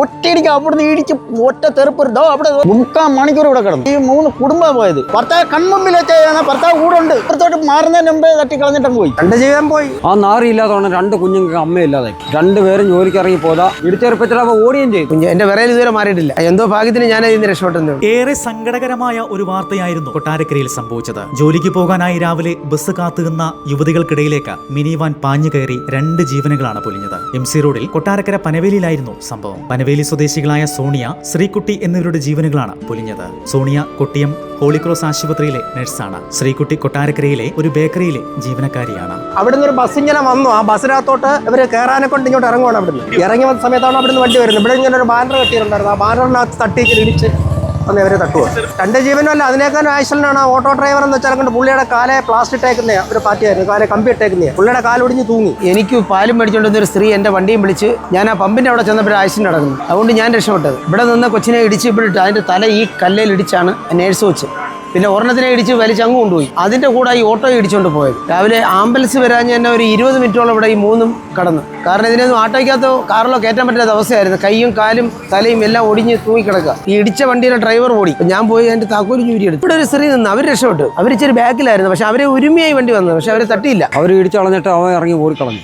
ഒറ്റയടിക്ക് അവിടുന്ന് ഇടിച്ച് ഒറ്റ തെറുപ്പുണ്ടോ അവിടെ മുക്കാൽ മണിക്കൂർ ഇവിടെ കിടന്നു. ഈ മൂന്ന് കുടുംബം പോയത്. ഭർത്താവ് കൺമുമ്പിൽ വെച്ചാണ് ഭർത്താവ് കൂടെ ഉണ്ട്. ഇപ്പുറത്തോട്ട് മാറുന്നതിന് മുമ്പേ തട്ടി കളഞ്ഞിട്ടും പോയി. രണ്ട് ജീവിതം പോയി. ആ നാറിയില്ലാത്തവണ്ണം രണ്ട് കുഞ്ഞുങ്ങൾക്ക് അമ്മയില്ലാതെ രണ്ടുപേരും ജോലിക്ക് ഇറങ്ങി പോതാ ഇടിച്ചെറുപ്പത്തിലവ ഓടുകയും ചെയ്തു. കുഞ്ഞ് എന്റെ വിറയിൽ ഇതുവരെ മാറിയിട്ടില്ല. എന്തോ ഭാഗ്യത്തിന് ഞാൻ ഇതിന് രക്ഷപ്പെട്ടു ഏറെ സങ്കടകരമായ ഒരു വാർത്തയായിരുന്നു കൊട്ടാരക്കരയിൽ സംഭവിച്ചത്. ജോലിക്ക് പോകാനായി രാവിലെ ബസ് കാത്തുനിന്ന യുവതികൾക്കിടയിലേക്ക് മിനി വാൻ പാഞ്ഞു കയറി രണ്ട് ജീവനുകളാണ് പൊലിഞ്ഞത്. എം സി റോഡിൽ കൊട്ടാരക്കര പനവേലിയിലായിരുന്നു സംഭവം. പനവേലി സ്വദേശികളായ സോണിയ ശ്രീകുട്ടി എന്നിവരുടെ ജീവനുകളാണ് പൊലിഞ്ഞത്. സോണിയ കൊട്ടിയം ഹോളിക്രോസ് ആശുപത്രിയിലെ നഴ്സാണ്. ശ്രീകുട്ടി കൊട്ടാരക്കരയിലെ ഒരു ബേക്കറിയിലെ ജീവനക്കാരിയാണ്. അവിടുന്ന് ഒരു ബസ് ഇങ്ങനെ വന്നു. ആ ബസ്സിനകത്തോട്ട് ഇവർ കയറാനെ കൊണ്ട് ഇങ്ങോട്ട് ഇറങ്ങുവാണ് അവിടുന്ന്. ഇറങ്ങി വന്ന സമയത്താണ് അവിടുന്ന് വണ്ടി വരുന്നത്. ഇവിടെ ഇങ്ങനെ ഒരു ബാനർ കെട്ടിയിട്ടുണ്ടായിരുന്നു. ആ ബാനറിനകത്ത് തട്ടിയിട്ട് ഇടിച്ച് വന്ന് ഇവരെ തട്ടുക രണ്ട് ജീവനല്ല അതിനേക്കാൾ ആക്സിഡന്റാണ് ഓട്ടോ ഡ്രൈവർ എന്ന് വെച്ചാൽ കണ്ട് പുള്ളിയുടെ കാലെ പ്ലാസ്റ്റിക് ഇട്ടേക്കുന്ന ഒരു പാർട്ടിയായിരുന്നു കാലെ കമ്പി ഇട്ടേക്കുന്ന. പുള്ളിയുടെ കാലൊടിഞ്ഞ് തൂങ്ങി. എനിക്ക് പാലും മേടിച്ചുകൊണ്ടിരുന്ന ഒരു സ്ത്രീ എന്റെ വണ്ടിയും വിളിച്ച് ഞാൻ ആ പമ്പിന്റെ അവിടെ ചെന്നപ്പോൾ ആക്സിഡന്റ് നടക്കുന്നു. അതുകൊണ്ട് ഞാൻ രക്ഷപ്പെട്ടത്. ഇവിടെ നിന്ന് കൊച്ചിനെ ഇടിച്ച് ഇവിടെ അതിന്റെ തല ഈ കല്ലിൽ ഇടിച്ചാണ് നേഴ്സ് വെച്ച്. പിന്നെ ഒരെണ്ണത്തിനെ ഇടിച്ച് വലിച്ചങ്ങ് കൊണ്ടുപോയി. അതിന്റെ കൂടെ ഈ ഓട്ടോ ഇടിച്ചുകൊണ്ട് പോയത്. രാവിലെ ആംബുലൻസ് വരാൻ തന്നെ ഒരു ഇരുപത് മിനിറ്റോളം ഇവിടെ ഈ മൂന്നും കടന്നു. കാരണം ഇതിനൊന്നും ആട്ടോയ്ക്കകത്ത് കാറിലോ കയറ്റാൻ പറ്റാത്ത അവസ്ഥയായിരുന്നു. കൈയും കാലും തലയും എല്ലാം ഒടിഞ്ഞ് തൂങ്ങിക്കിടക്കുക. ഈ ഇടിച്ച വണ്ടിയുടെ ഡ്രൈവർ ഓടി. ഞാൻ പോയി അതിന്റെ താക്കോൽ ചൂരി എടുത്തു. ഇവിടെ ഒരു സ്ത്രീ നിന്ന് അവർ രക്ഷപ്പെട്ടു. അവർ ഇച്ചിരി ബാക്കിലായിരുന്നു. പക്ഷെ അവരെ ഒരുമയായി വണ്ടി വന്നത്. പക്ഷെ അവരെ തട്ടിയില്ല. അവർ ഇടിച്ചു കളഞ്ഞിട്ട് അവൻ ഇറങ്ങി ഓടിക്കളഞ്ഞു.